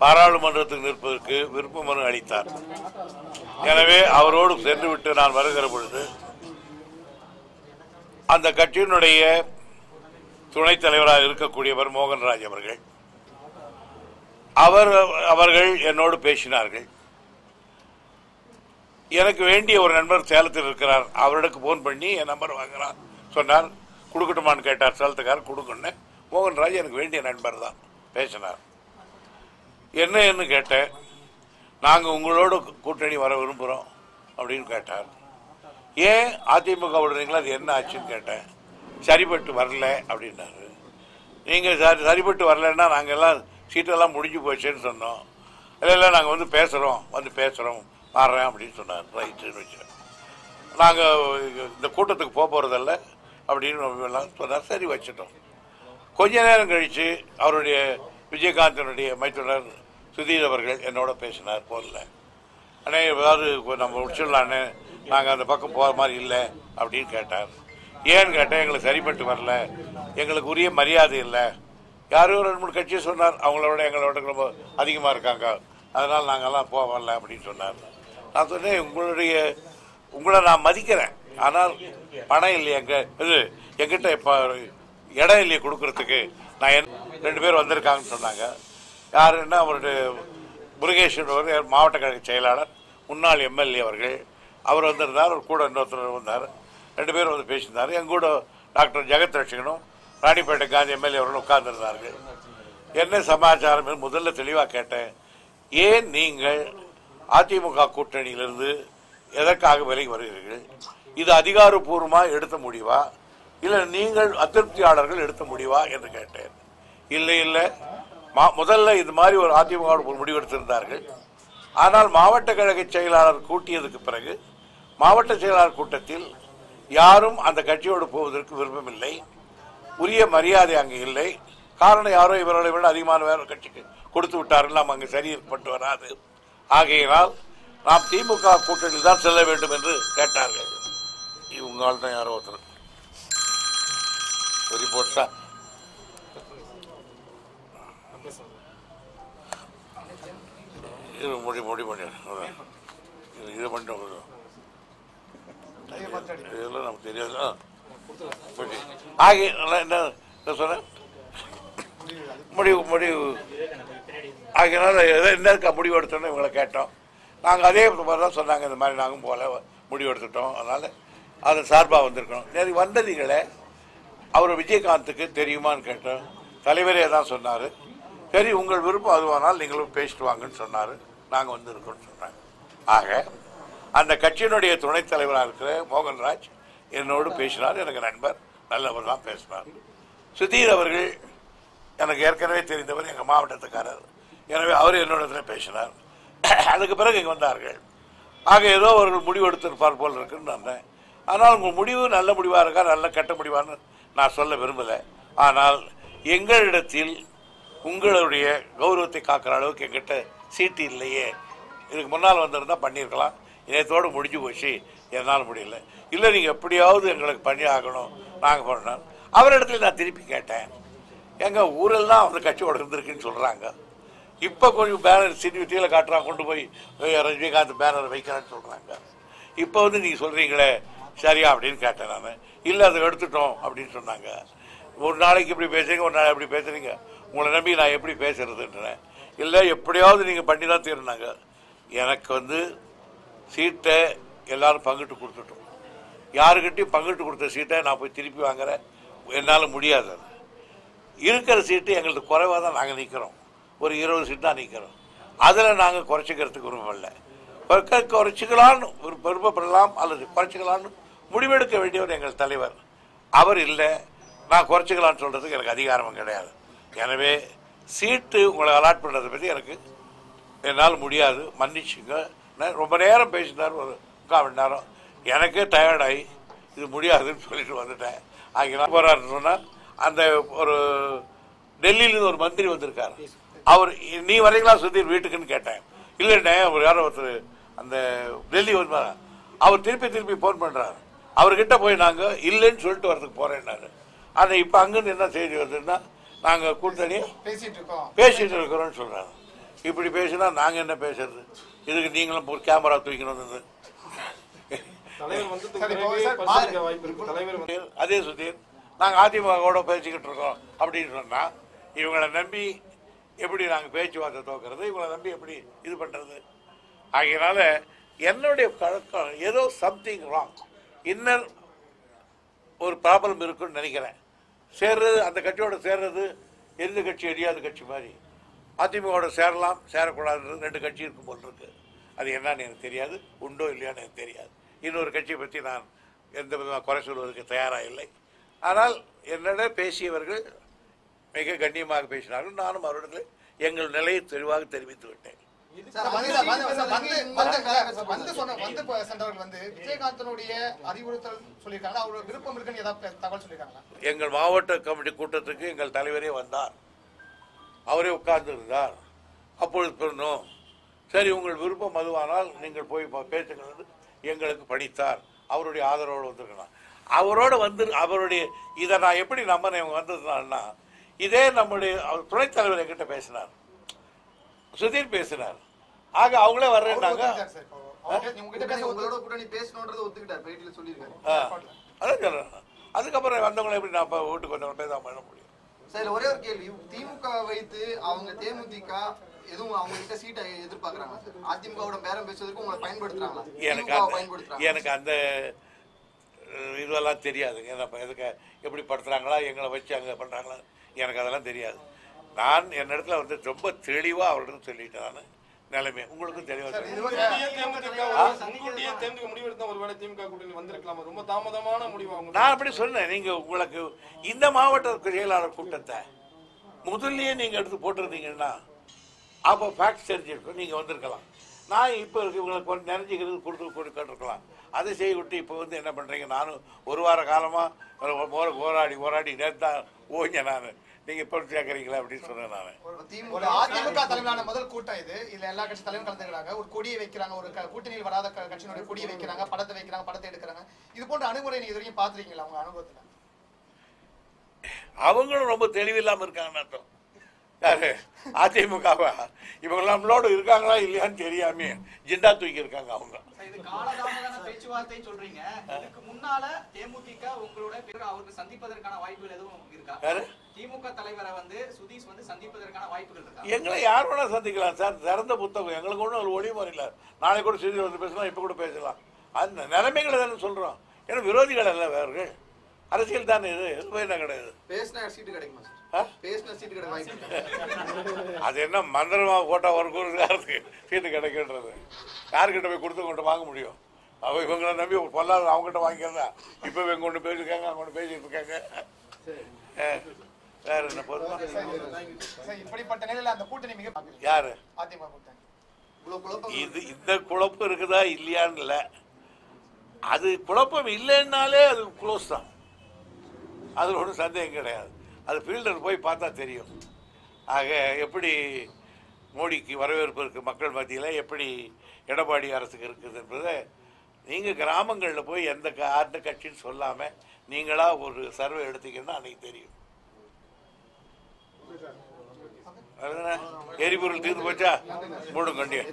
பாராளுமன்றத்துக்கு நிற்பதற்கு விருப்ப மனு அளித்தார். எனவே அவரோடு சென்றுவிட்டு நான் வருகிற பொழுது அந்த கட்சியினுடைய துணைத் தலைவராக இருக்கக்கூடியவர் மோகன்ராஜ் அவர்கள் அவர் அவர்கள் என்னோடு பேசினார்கள். எனக்கு வேண்டிய ஒரு நண்பர் சேலத்தில் இருக்கிறார். அவரிடக்கு போன் பண்ணி என் நம்பர் வாங்குறார் சொன்னார் கொடுக்கட்டுமான்னு கேட்டார். சேலத்துக்காரர் கொடுக்கணும் மோகன்ராஜ் எனக்கு வேண்டிய நண்பர் தான் பேசினார். என்னன்னு கேட்டேன்? நாங்கள் உங்களோட கூட்டணி வர விரும்புகிறோம் அப்படின்னு கேட்டார். ஏன் அதிமுக விடுறீங்களா? அது என்ன ஆச்சுன்னு கேட்டேன். சரிப்பட்டு வரல அப்படின்னாரு. நீங்கள் சரி சரிப்பட்டு வரலன்னா நாங்கள் எல்லாம் சீட்டெல்லாம் முடிஞ்சு போச்சுன்னு சொன்னோம். இல்லை இல்லை நாங்கள் வந்து பேசுகிறோம் வந்து பேசுகிறோம் மாறுறேன் அப்படின்னு சொன்னார் ரைட்டுன்னு வச்சேன் நாங்கள் இந்த கூட்டத்துக்கு போக போகிறதில்ல அப்படின்னு எல்லாம் சொன்னார். சரி வச்சுட்டோம். கொஞ்ச நேரம் கழித்து அவருடைய விஜயகாந்தனுடைய மைத்துனர் சுதீர் அவர்கள் என்னோட பேசினார் போனில். அண்ணே ஏதாவது நம்ம முடிச்சிடலான்னு. நாங்கள் அந்த பக்கம் போகிற மாதிரி இல்லை அப்படின்னு கேட்டார். ஏன்னு கேட்டேன் எங்களுக்கு சரிப்பட்டு வரல. எங்களுக்கு உரிய மரியாதை இல்லை. யாரோ ரெண்டு மூணு கட்சி சொன்னார். அவங்களோட எங்களோட ரொம்ப அதிகமாக இருக்காங்க. அதனால் நாங்கள்லாம் போக வரல அப்படின்னு சொன்னார். நான் சொன்னேன் உங்களுடைய உங்களை நான் மதிக்கிறேன். ஆனால் பணம் இல்லை எங்கள் இது எங்கிட்ட இப்போ இடம் இல்லையே கொடுக்கறதுக்கு நான் என் ரெண்டு பேர் வந்திருக்காங்கன்னு சொன்னாங்க. யாருன்னா அவருடைய முருகேஸ்வரர் அவர்கள் மாவட்ட கழக செயலாளர் முன்னாள் எம்எல்ஏ அவர்கள். அவர் வந்திருந்தார் அவர் கூட இன்னொருத்தர் வந்தார். ரெண்டு பேரும் வந்து பேசியிருந்தார். எங்கூட டாக்டர் ஜெகத் ரட்சகனும் ராணிப்பேட்டை காந்தி எம்எல்ஏ அவர்களும் உட்கார்ந்துருந்தார்கள். என்ன சமாச்சாரம் முதல்ல தெளிவாக கேட்டேன். ஏன் நீங்கள் அதிமுக கூட்டணியிலிருந்து எதற்காக விலகி வருகிறீர்கள்? இது அதிகாரப்பூர்வமாக எடுத்த முடிவா? இல்லை நீங்கள் அதிருப்தியாளர்கள் எடுத்த முடிவா என்று கேட்டேன். இல்லை இல்லை. மா- முதல்ல இது மாதிரி ஒரு அதிமுக ஒரு முடிவெடுத்திருந்தார்கள் ஆனால் மாவட்ட கழக செயலாளர் கூட்டியதுக்கு பிறகு மாவட்ட செயலாளர் கூட்டத்தில் யாரும் அந்த கட்சியோடு போவதற்கு விருப்பமில்லை உரிய மரியாதை அங்கே இல்லை. காரணம் யாரோ இவர்களை விட அதிகமான வேற கட்சிக்கு கொடுத்து விட்டார்கள். நாம் அங்கே சரிப்பட்டு வராது. ஆகையினால் நாம் திமுக கூட்டணியில் தான் செல்ல வேண்டும் என்று கேட்டார்கள். இவங்களால் தான் யாரோ ஒருத்தர் ரிப்போர்ட்ஸா இது முடி முடி பண்ணி இது இதை பண்ணிட்டு இதெல்லாம் நமக்கு தெரியாது. ஆகி நல்லா என்ன சொன்னேன் முடிவு முடிவு. ஆகியனால எதை என்ன முடிவு எடுத்தோன்னு இவங்களை கேட்டோம். நாங்கள் அதே மாதிரி தான் சொன்னாங்க இந்த மாதிரி நாங்கள் போகல முடிவு எடுத்துட்டோம். அதனால் அது சார்பாக வந்திருக்கோம் நேற்று வந்ததீங்களே அவர் விஜயகாந்துக்கு தெரியுமான்னு கேட்டோம் தலைவரே தான் சொன்னார். சரி உங்கள் விருப்பம் அதுவானால் நீங்களும் பேசிட்டு வாங்கன்னு சொன்னார். நாங்கள் வந்திருக்கோம்னு சொன்னாங்க. ஆக அந்த கட்சியினுடைய துணைத் தலைவராக இருக்கிற மோகன்ராஜ் என்னோடு பேசினார். எனக்கு நண்பர் நல்லவர் தான் பேசினார். சுதீர் அவர்கள் எனக்கு ஏற்கனவே தெரிந்தவர் எங்கள் மாவட்டத்துக்காரர். எனவே அவர் என்னோட பேசினார். அதுக்கு பிறகு இங்கே வந்தார்கள். ஆக ஏதோ அவர்கள் முடிவு எடுத்திருப்பார் போல் இருக்குன்னு வந்தேன் ஆனால் உங்கள் முடிவு நல்ல முடிவாக இருக்கா நல்ல கெட்ட முடிவான்னு நான் சொல்ல விரும்பலை. ஆனால் எங்களிடத்தில் உங்களுடைய கௌரவத்தை காக்கிற அளவுக்கு எங்கிட்ட சீட்டு இல்லையே. இதுக்கு முன்னால் வந்திருந்தால் பண்ணியிருக்கலாம். நேற்றோடு முடிஞ்சு போச்சு. என்னால் முடியல. இல்லை நீங்கள் எப்படியாவது எங்களுக்கு பண்ணி ஆகணும். நாங்கள் பண்ணோம் அவரிடத்துல நான் திருப்பி கேட்டேன். எங்க ஊரெல்லாம் அந்த கட்சியோட இருந்திருக்குன்னு சொல்கிறாங்க இப்போ கொஞ்சம் பேனர் சிட்டி விட்டியில் காட்டுறாங்க. கொண்டு போய் ரஜினிகாந்த் பேனர் வைக்கிறேன்னு சொல்கிறாங்க இப்போ வந்து நீங்கள் சொல்கிறீங்களே சரியா அப்படின்னு கேட்டேன் நான். இல்லை அதை எடுத்துட்டோம் அப்படின்னு சொன்னாங்க. ஒரு நாளைக்கு இப்படி பேசுறீங்க ஒரு நாள் எப்படி பேசுறீங்க. உங்களை நம்பி நான் எப்படி பேசுறதுன்றேன். இல்லை எப்படியாவது நீங்கள் பண்ணி தான் தீர்னாங்க எனக்கு வந்து சீட்டை எல்லாரும் பங்கிட்டு கொடுத்துட்டோம். யாருக்கிட்டையும் பங்கிட்டு கொடுத்த சீட்டை நான் போய் திருப்பி வாங்குறேன். என்னால் முடியாது அது. இருக்கிற சீட்டு எங்களுக்கு குறைவாக தான் நாங்கள் நிற்கிறோம் ஒரு இருபது சீட் தான் நிற்கிறோம் அதில் நாங்கள் குறைச்சிக்கிறதுக்கு விருப்பம் இல்லை. குறைச்சிக்கலான்னு விருப்பப்படலாம் அல்லது குறைச்சிக்கலான்னு முடிவெடுக்க வேண்டியவர் எங்கள் தலைவர். அவர் இல்லை. நான் குறைச்சிக்கலான்னு சொல்கிறதுக்கு எனக்கு அதிகாரமும் கிடையாது. எனவே சீட்டு உங்களை அலாட் பண்ணுறதை பற்றி எனக்கு என்னால் முடியாது. மன்னிச்சுங்க. நான் ரொம்ப நேரம் பேசினார். ஒரு முக்கால் மணி நேரம். எனக்கே டயர்டாகி இது முடியாதுன்னு சொல்லிட்டு வந்துட்டேன். அங்கே போகிறாருன்னு சொன்னால் அந்த ஒரு டெல்லியிலேருந்து ஒரு மந்திரி வந்திருக்கார். அவர் நீ வரீங்களா சுதீர் வீட்டுக்குன்னு கேட்டேன். இல்லைண்ணே அவர் யாரோ ஒருத்தர் அந்த டெல்லி வந்து அவர் திருப்பி திருப்பி ஃபோன் பண்ணுறாரு அவர்கிட்ட போய் நாங்கள் இல்லைன்னு சொல்லிட்டு வரதுக்கு போகிறேன்னாரு ஆனால் இப்போ அங்கேருந்து என்ன செய்தி வருதுன்னா நாங்கள் கூட்டணி பேசிட்டு இருக்கோம். பேசிட்டு இருக்கிறோம்னு சொல்றாங்க. இப்படி பேசினா நாங்க என்ன பேசுறது? இதுக்கு நீங்களும் ஒரு கேமரா தூக்கணும் அதே சுதீர் நாங்க அதிமுகவோட பேசிக்கிட்டு இருக்கோம் அப்படின்னு சொன்னா இவங்களை நம்பி எப்படி நாங்க பேச்சுவார்த்தை துவக்கிறது? இவங்களை நம்பி எப்படி இது பண்றது? ஆகையினால என்னுடைய கழக்கம் ஏதோ சம்திங் ராங் இன்னர் ஒரு ப்ராப்ளம் இருக்குன்னு நினைக்கிறேன். சேர்றது அந்த கட்சியோட சேர்றது எந்த கட்சி எரியாத கட்சி மாதிரி. அதிமுகவோட சேரலாம் சேரக்கூடாதுன்றது ரெண்டு கட்சி இருக்கும் போல் இருக்கு. அது என்னன்னு எனக்கு தெரியாது உண்டோ இல்லையான்னு எனக்கு தெரியாது. இன்னொரு கட்சியை பற்றி நான் எந்த விதமாக குறை சொல்வதற்கு தயாராக இல்லை. ஆனால் என்னிடம் பேசியவர்கள் மிக கண்ணியமாக பேசினார்கள். நானும் அவரிடத்தில் எங்கள் நிலையை தெளிவாக தெரிவித்து விட்டேன். வந்து வந்து வந்து விஜயகாந்தனுடைய அறிவுறுத்தல் சொல்லியிருக்காங்க விருப்பம் இருக்குன்னு தகவல் எங்கள் மாவட்ட கமிட்டி கூட்டத்துக்கு எங்கள் தலைவரே வந்தார் அவரே உட்கார்ந்து இருந்தார் அப்பொழுது சொன்னோம் சரி உங்கள் விருப்பம் அதுவானால் நீங்கள் போய் பேசுங்கள் எங்களுக்கு படித்தார் அவருடைய ஆதரவோடு வந்திருக்கலாம் அவரோட வந்து அவருடைய இதை நான் எப்படி நம்பினேன் இவங்க வந்ததுனால்னா இதே நம்முடைய அவர் துணைத் தலைவர் என்கிட்ட பேசினார் சுதீர் பேசினார் ஆக அவங்களே வர்றேன்னாங்க. அதான் சொல்றேன். அதுக்கப்புறம் வந்தவங்களை எப்படி நான் இப்போ வீட்டுக்கு வந்தவங்க பேசாம பண்ண முடியும்? சார் ஒரே ஒரு கேள்வி. திமுக வைத்து அவங்க தேமுதிக எதுவும் அவங்க கிட்ட சீட்டை எதிர்பார்க்கறாங்க சார்? அதிமுகவோட பேரம் பேசுவதற்கு உங்களை பயன்படுத்துறாங்களா? எனக்கு எனக்கு அந்த இதெல்லாம் தெரியாதுங்க. எதுக்கு எப்படி படுத்துறாங்களா எங்களை வச்சு அங்கே பண்ணுறாங்களா எனக்கு அதெல்லாம் தெரியாது. நான் என்னிடத்துல வந்து ரொம்ப தெளிவாக அவர்கிட்ட சொல்லிட்டேன் நான். நிலைமை. உங்களுக்கும் தெளிவாக நான் அப்படி சொன்னேன். நீங்க உங்களுக்கு இந்த மாவட்ட செயலாளர் கூட்டத்தை முதல்லயே நீங்க எடுத்து போட்டிருந்தீங்கன்னா அப்போ ஃபேக்ட் தெரிஞ்சிருக்கும். நீங்க வந்திருக்கலாம். நான் இப்போ இருக்கு இவங்களுக்கு கொஞ்சம் நிறைஞ்சிக்கிறது கொடுத்து கொடுத்து கேட்டிருக்கலாம். அதை செய்ய விட்டு இப்போ வந்து என்ன பண்றீங்க? நானும் ஒரு வார காலமா ஒரு போராடி போராடி நேற்று தான் ஓஞ்ச நான். நீங்க இப்போ சேர்க்குறீங்களா அப்படின்னு சொன்னேன் நான். அதிமுக தலைமையிலான முதல் கூட்டம் இது. இதுல எல்லா கட்சி தலைவரும் கலந்துக்கிறாங்க. ஒரு கொடியை வைக்கிறாங்க. ஒரு க- கூட்டணியில் வராத கட்சியினுடைய கொடியை வைக்கிறாங்க. படத்தை வைக்கிறாங்க. படத்தை எடுக்கிறாங்க. இது போன்ற அணுகுமுறை நீங்க இது வரைக்கும் பாத்துருக்கீங்களா உங்க அனுபவத்துல? அவங்களும் ரொம்ப தெளிவில்லாம இருக்காங்கன்னு அர்த்தம். யாரு? அதிமுகவா? இவங்க நம்மளோட இருக்காங்களா இல்லையான்னு தெரியாம. ஜிண்டா தூக்கி இருக்காங்க அவங்க பேச்சுவார்த்தை சொல்றீங்க. முன்னால தேமுதிக உங்களோட அவருக்கு சந்திப்பதற்கான வாய்ப்புகள் எதுவும் இருக்கா? திமுக தலைவரை வந்து சுதீஷ் வந்து சந்திப்பதற்கான வாய்ப்புகள் இருக்கா? எங்களை யார் வேணா சந்திக்கலாம். சார் திறந்த புத்தகம். எங்களுக்கு ஒன்றும் ஒரு ஒளி இல்லை நாளை கூட செய்தி வந்து பேசலாம் இப்போ கூட பேசலாம். அந்த நிலைமைகளை தானே சொல்கிறோம் ஏன்னா விரோதிகள் அல்ல வேறுகள் அரசியல் தானே இது. என்ன கிடையாது பேசினா சீட்டு கிடைக்குமா சார்? பேசினா சீட்டு? அது என்ன மந்திரமா போட்டா ஒரு கூறுக்காருக்கு சீட்டு கிடைக்கின்றது. யாருக்கிட்ட போய் கொடுத்து கொண்டு வாங்க முடியும்? அவ இவங்களை நம்பி பொல்லாத அவங்ககிட்ட வாங்கிக்கிறதா? இப்போ இவங்க கொண்டு பேசியிருக்காங்க அவங்க கொண்டு பேசிட்டு இருக்காங்க. வேற என்ன சார், இப்படிப்பட்ட நிலையில அந்த கூட்டணி மிக யாரு? அதிமுக இது இந்த குழப்பம் இருக்குதா இல்லையான்னு இல்லை. அது குழப்பம் இல்லைன்னாலே அது க்ளோஸ் தான். அதில் ஒன்றும் சந்தேகம் கிடையாது. அது ஃபீல்டர் போய் பார்த்தா தெரியும். ஆக எப்படி மோடிக்கு வரவேற்பு இருக்குது மக்கள் மத்தியில்? எப்படி எடப்பாடி அரசுக்கு இருக்குது என்பதை நீங்கள் கிராமங்களில் போய் எந்த அந்த கட்சின்னு சொல்லாமல் நீங்களாக ஒரு சர்வே எடுத்தீங்கன்னா அன்னைக்கு தெரியும். எரிபொருள் தீர்ந்து போச்சா? மூடும் கண்டியா